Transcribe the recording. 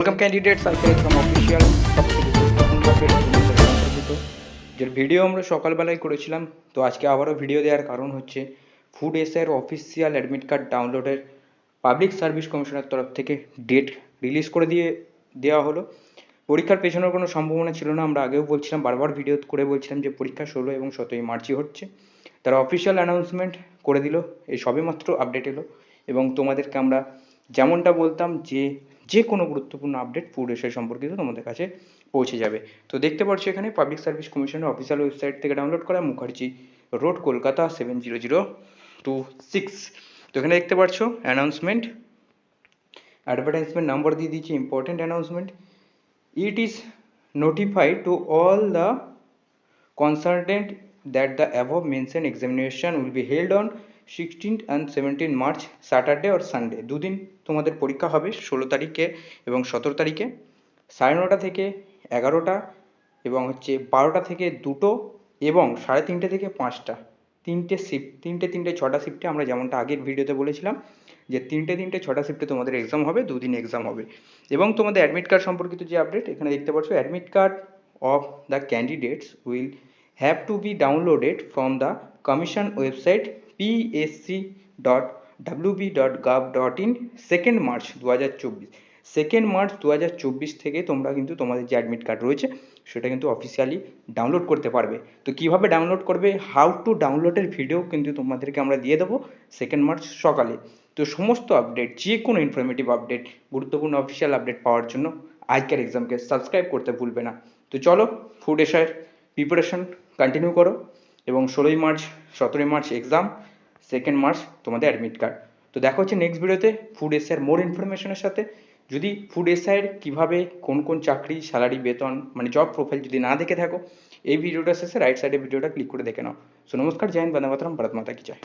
Welcome candidates circle exam official যে video আমরা সকালবেলায় করেছিলাম তো আজকে আবারও ভিডিও দেওয়ার কারণ হচ্ছে ফুড এসের অফিসিয়াল অ্যাডমিট কার্ড ডাউনলোডের পাবলিক সার্ভিস কমিশনের তরফ থেকে ডেট রিলিজ করে দিয়ে দেওয়া হলো পরীক্ষার পেছনের কোনো সম্ভাবনা ছিল না আমরা আগেও বলছিলাম বারবার ভিডিও করে বলছিলাম যে পরীক্ষা ষোলো এবং সতেরোই মার্চই হচ্ছে। তারা অফিসিয়াল অ্যানাউন্সমেন্ট করে দিল, এই সবেমাত্র আপডেট এলো। এবং তোমাদেরকে আমরা যেমনটা বলতাম যে যে কোনো গুরুত্বপূর্ণ আপডেট ফুড এসে সম্পর্কিত তোমাদের কাছে পৌঁছে যাবে। তো দেখতে পাচ্ছ এখানে পাবলিক সার্ভিস কমিশনের অফিসিয়াল ওয়েবসাইট থেকে ডাউনলোড করা Mukherjee road Kolkata seven zero zero two six তো এখানে দেখতে পাচ্ছ অ্যানাউন্সমেন্ট অ্যাডভার্টাইজমেন্ট নাম্বার দিয়ে দিচ্ছি important announcement it is notified to all the concerned that the above mentioned examination will be held on 16th and 17th March, Saturday or Sunday, দুদিন তোমাদের পরীক্ষা হবে ষোলো তারিখে এবং সতেরো তারিখে। সাড়ে নটা থেকে এগারোটা এবং হচ্ছে বারোটা থেকে দুটো এবং সাড়ে তিনটে থেকে পাঁচটা। তিনটে শিফট তিনটে তিনটে, ছটা শিফটে আমরা যেমনটা আগের ভিডিওতে বলেছিলাম যে তিনটে তিনটে, ছটা শিফটে তোমাদের এক্সাম হবে, দুদিন এক্সাম হবে। এবং তোমাদের অ্যাডমিট কার্ড সম্পর্কিত যে আপডেট এখানে দেখতে পাচ্ছ admit card of the candidates will have to be downloaded from the commission website PSC dot WB dot gov dot in second March দু হাজার চব্বিশ। সেকেন্ড মার্চ দু হাজার চব্বিশ থেকে তোমরা কিন্তু তোমাদের যে অ্যাডমিট কার্ড রয়েছে, সেটা কিন্তু অফিসিয়ালি ডাউনলোড করতে পারবে। তো কীভাবে ডাউনলোড করবে হাউ টু ডাউনলোডের ভিডিও কিন্তু তোমাদেরকে আমরা দিয়ে দেবো সেকেন্ড মার্চ সকালে। তো সমস্ত আপডেট যে কোনো ইনফরমেটিভ আপডেট গুরুত্বপূর্ণ অফিসিয়াল আপডেট পাওয়ার জন্য আজকের এক্সামকে সাবস্ক্রাইব করতে ভুলবে না। তো চলো ফুড এসার প্রিপারেশন কন্টিনিউ করো। এবং ষোলোই মার্চ, সতেরোই মার্চ এক্সাম সেকেন্ড মার্চ তোমাদের অ্যাডমিট কার্ড তো দেখা হচ্ছে নেক্সট ভিডিওতে ফুড এসআইয়ের মোর ইনফরমেশনের সাথে। যদি ফুড এসআইয়ের কীভাবে, কোন কোন চাকরি স্যালারি বেতন মানে জব প্রোফাইল যদি না দেখে থাকো, এই ভিডিওটা শেষে রাইট সাইডে ভিডিওটা ক্লিক করে দেখে নাও। সো নমস্কার, জয় হিন্দ, বন্দে মাতরম, ভারত মাতা কি জয়।